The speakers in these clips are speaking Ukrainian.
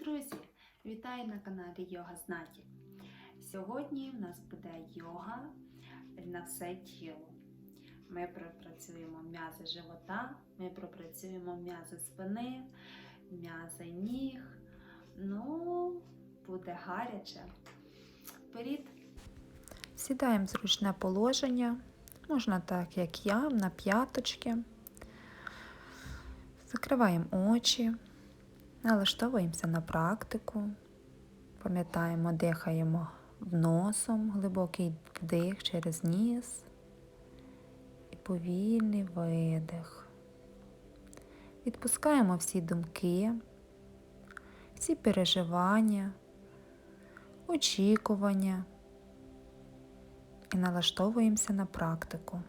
друзі! Вітаю на каналі Йога Знаті. Сьогодні в нас буде йога на все тіло. Ми пропрацюємо м'язи живота, ми пропрацюємо м'язи спини, м'язи ніг. Ну, буде гаряче. Вперед! Сідаємо в зручне положення, можна так, як я, на п'яточки. Закриваємо очі, налаштовуємося на практику. Пам'ятаємо, дихаємо носом, глибокий вдих через ніс і повільний видих. Відпускаємо всі думки, всі переживання, очікування і налаштовуємося на практику.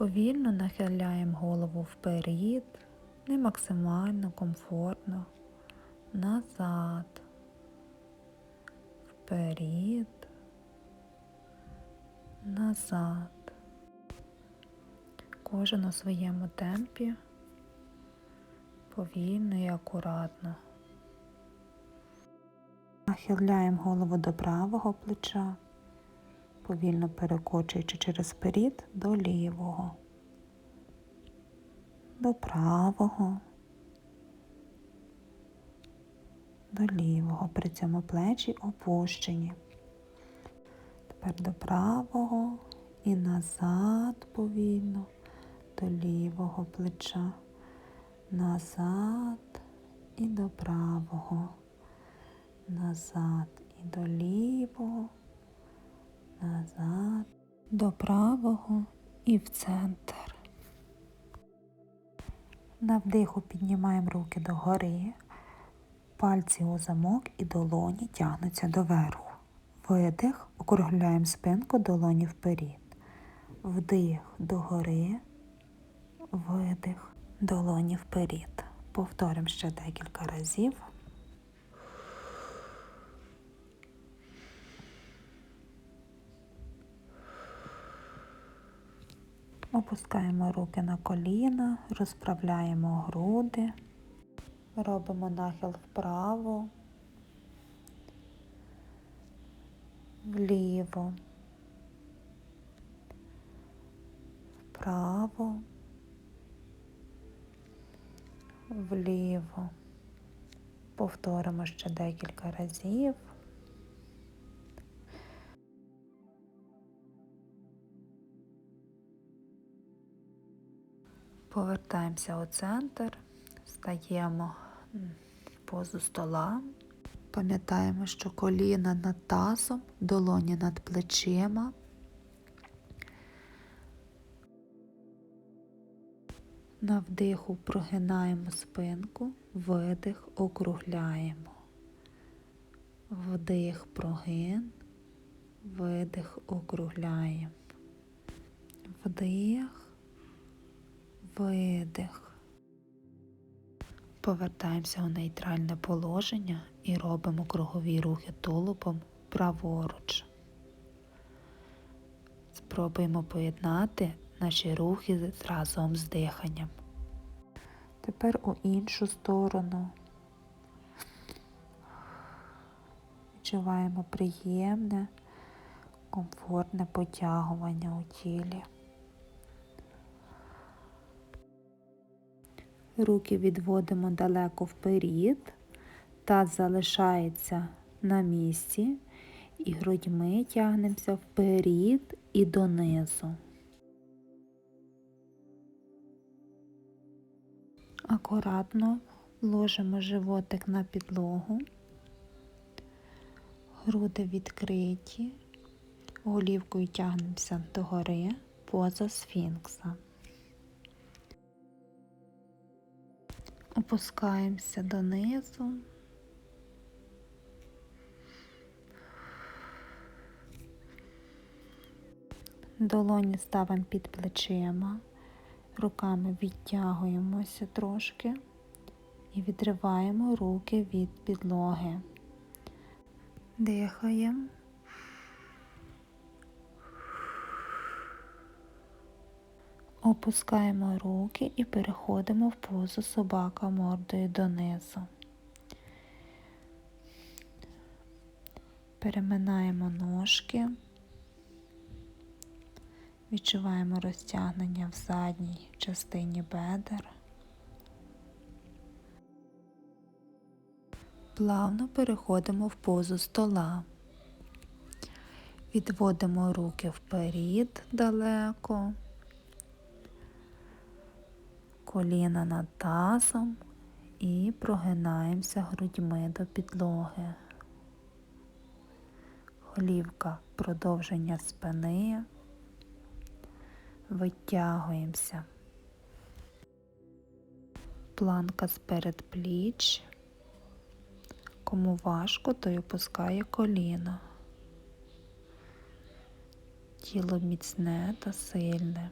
Повільно нахиляємо голову вперед, не максимально комфортно, назад, вперед, назад. Кожен у своєму темпі, повільно і акуратно. Нахиляємо голову до правого плеча, повільно перекочуючи через перід до лівого, до правого, до лівого. При цьому плечі опущені. Тепер до правого і назад повільно до лівого плеча, назад і до правого, назад і до лівого, до правого і в центр. На вдиху піднімаємо руки догори, пальці у замок і долоні тягнуться доверху. Видих, округляємо спинку долоні вперед. Вдих догори, видих, долоні вперед. Повторимо ще декілька разів. Опускаємо руки на коліна, розправляємо груди, робимо нахил вправо, вліво, вправо, вліво. Повторимо ще декілька разів. Повертаємося у центр, стаємо в позу стола. Пам'ятаємо, що коліна над тазом, долоні над плечима. На вдиху прогинаємо спинку, видих округляємо. Вдих прогин, видих округляємо. Вдих, видих. Повертаємося у нейтральне положення і робимо кругові рухи тулубом праворуч. Спробуємо поєднати наші рухи разом з диханням. Тепер у іншу сторону. Відчуваємо приємне, комфортне потягування у тілі. Руки відводимо далеко вперед, таз залишається на місці і грудьми тягнемося вперед і донизу. Акуратно ложимо животик на підлогу, груди відкриті, голівкою тягнемося догори поза сфінкса. Опускаємося донизу. Долоні ставимо під плечима, руками відтягуємося трошки і відриваємо руки від підлоги. Дихаємо. Опускаємо руки і переходимо в позу собака мордою донизу. Переминаємо ножки, відчуваємо розтягнення в задній частині бедер. Плавно переходимо в позу стола. Відводимо руки вперед далеко, коліна над тазом і прогинаємося грудьми до підлоги. Голівка продовження спини. Витягуємося. Планка з передпліч. Кому важко, той опускає коліна. Тіло міцне та сильне.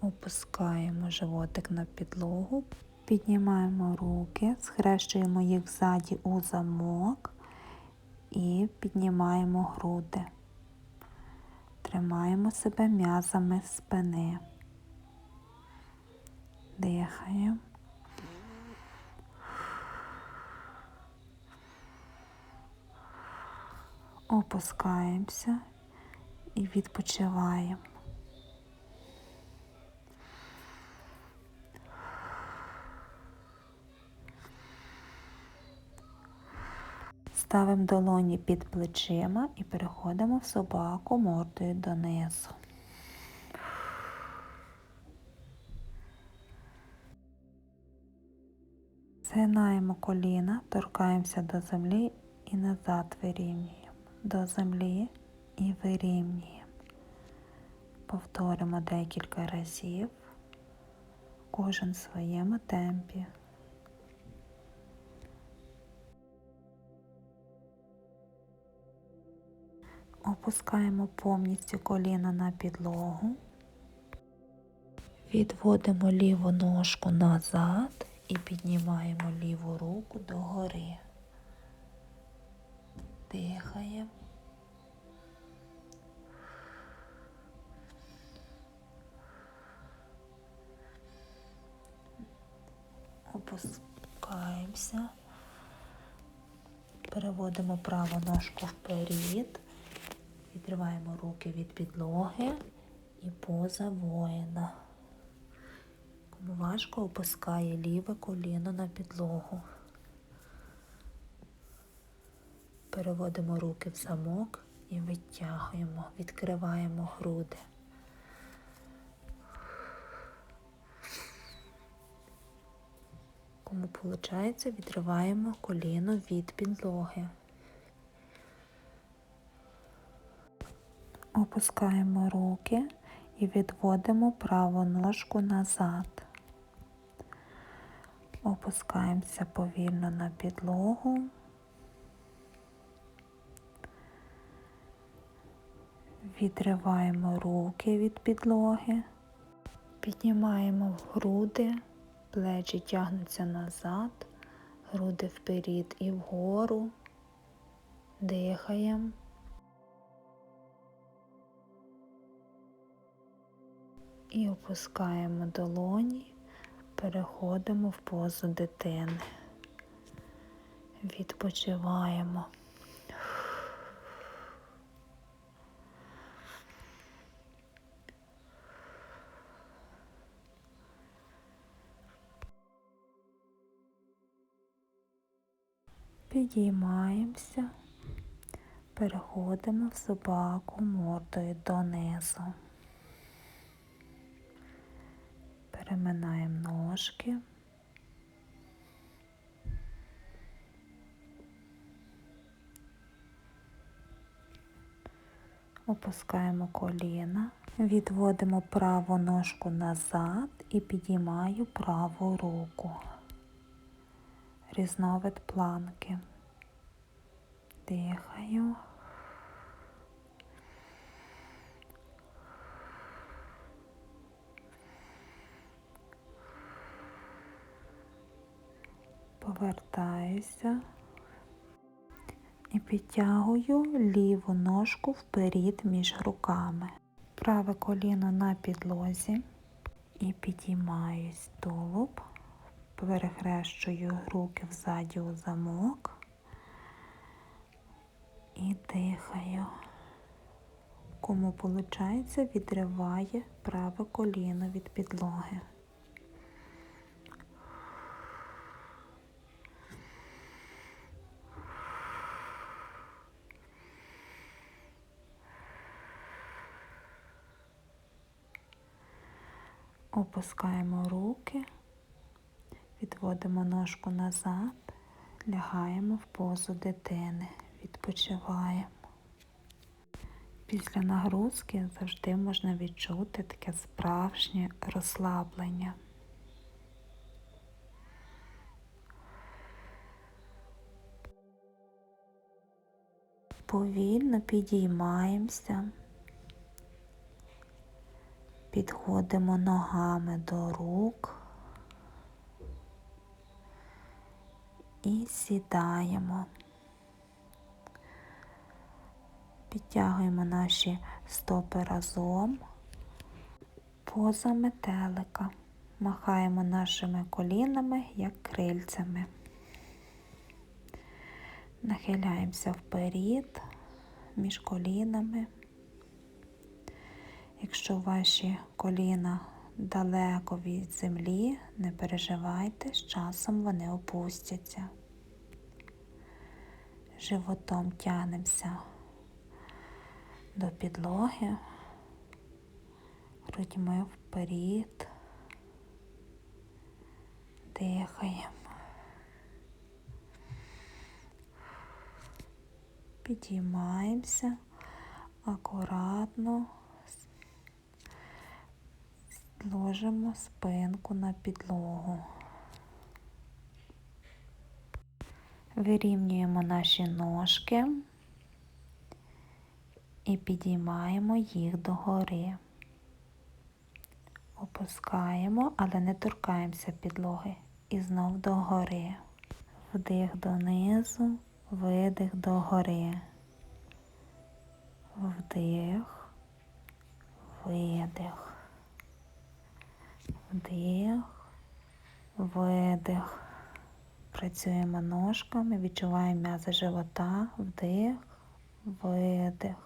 Опускаємо животик на підлогу, піднімаємо руки, схрещуємо їх ззаді у замок і піднімаємо груди. Тримаємо себе м'язами спини. Дихаємо. Опускаємося і відпочиваємо. Ставимо долоні під плечима і переходимо в собаку мордою донизу. Згинаємо коліна, торкаємося до землі і назад вирівнюємо. До землі і вирівнюємо. Повторимо декілька разів, кожен в своєму темпі. Опускаємо повністю коліна на підлогу, відводимо ліву ножку назад і піднімаємо ліву руку догори. Дихаємо. Опускаємося, переводимо праву ножку вперед, відриваємо руки від підлоги і поза воїна. Кому важко опускає ліве коліно на підлогу. Переводимо руки в замок і витягуємо, відкриваємо груди. Кому виходить, відриваємо коліно від підлоги. Опускаємо руки і відводимо праву ножку назад. Опускаємося повільно на підлогу. Відриваємо руки від підлоги, піднімаємо груди, плечі тягнуться назад, груди вперед і вгору, дихаємо. І опускаємо долоні, переходимо в позу дитини. Відпочиваємо. Підіймаємося, переходимо в собаку мордою донизу. Переминаємо ножки. Опускаємо коліна, відводимо праву ножку назад і підіймаю праву руку. Різновид планки. Дихаю. Повертаюся і підтягую ліву ножку вперед між руками. Праве коліно на підлозі і підіймаюсь тулуб, перехрещую руки взаді у замок і дихаю. Кому виходить, відриває праве коліно від підлоги. Опускаємо руки, відводимо ножку назад, лягаємо в позу дитини, відпочиваємо. Після нагрузки завжди можна відчути таке справжнє розслаблення. Повільно підіймаємося, підходимо ногами до рук і сідаємо. Підтягуємо наші стопи разом, поза метелика, махаємо нашими колінами, як крильцями. Нахиляємося вперед між колінами. Якщо ваші коліна далеко від землі, не переживайте, з часом вони опустяться. Животом тягнемося до підлоги, грудьми вперед, дихаємо. Підіймаємося акуратно, ложимо спинку на підлогу. Вирівнюємо наші ножки і підіймаємо їх догори. Опускаємо, але не торкаємося підлоги. І знов догори. Вдих донизу, видих догори. Вдих, видих. Вдих, видих. Працюємо ножками, відчуваємо м'язи живота, вдих, видих.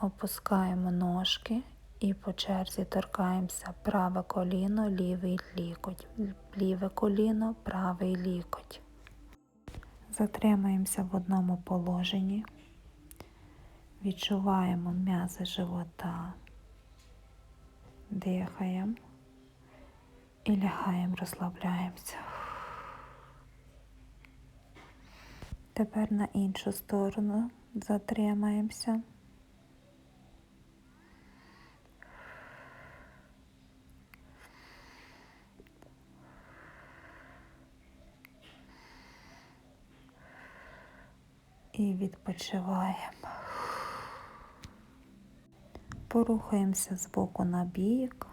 Опускаємо ножки і по черзі торкаємося. Праве коліно, лівий лікоть, ліве коліно, правий лікоть. Затримаємося в одному положенні, відчуваємо м'язи живота, дихаємо і лягаємо, розслабляємося. Тепер на іншу сторону затримаємося. І відпочиваємо. Порухаємося з боку на бік.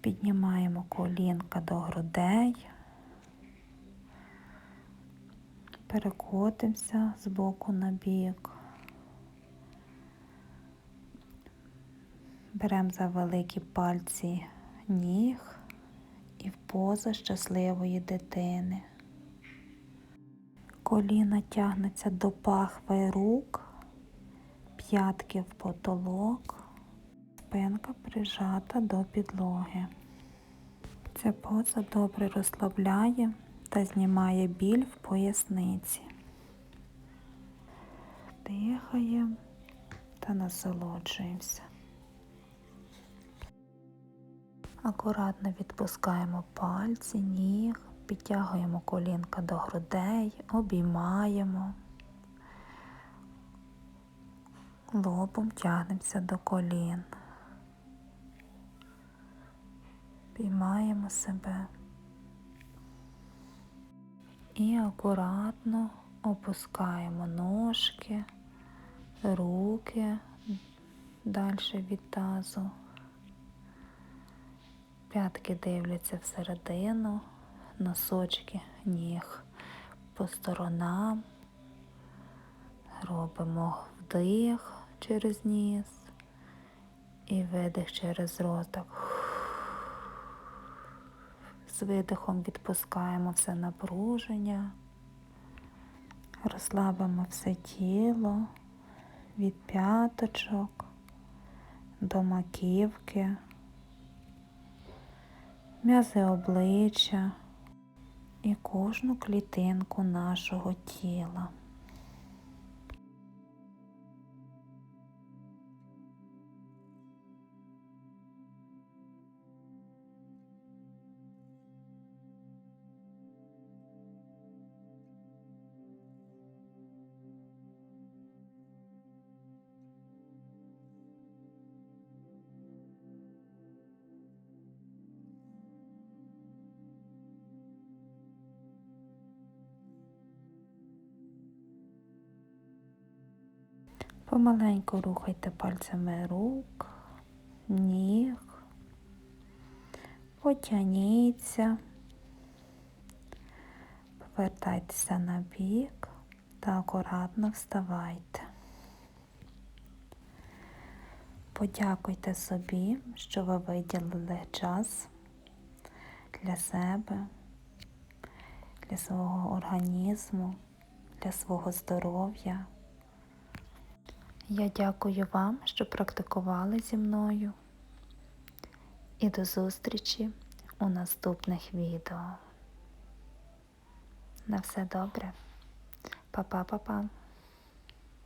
Піднімаємо колінка до грудей. Перекотимося з боку на бік. Беремо за великі пальці ніг і в позу щасливої дитини. Коліна тягнуться до пахви рук, п'ятки в потолок, спинка прижата до підлоги. Ця поза добре розслабляє та знімає біль в поясниці. Дихаємо та насолоджуємося. Акуратно відпускаємо пальці, ніг, підтягуємо колінка до грудей, обіймаємо, лобом тягнемося до колін. Піймаємо себе і акуратно опускаємо ножки, руки далі від тазу. П'ятки дивляться всередину, носочки ніг по сторонам. Робимо вдих через ніс і видих через ротик. З видихом відпускаємо все напруження, розслабимо все тіло від п'яточок до маківки, м'язи обличчя і кожну клітинку нашого тіла. Помаленьку рухайте пальцями рук, ніг, потягніться, повертайтеся на бік та акуратно вставайте. Подякуйте собі, що ви виділили час для себе, для свого організму, для свого здоров'я. Я дякую вам, що практикували зі мною. І до зустрічі у наступних відео. На все добре. Па-па-па-па.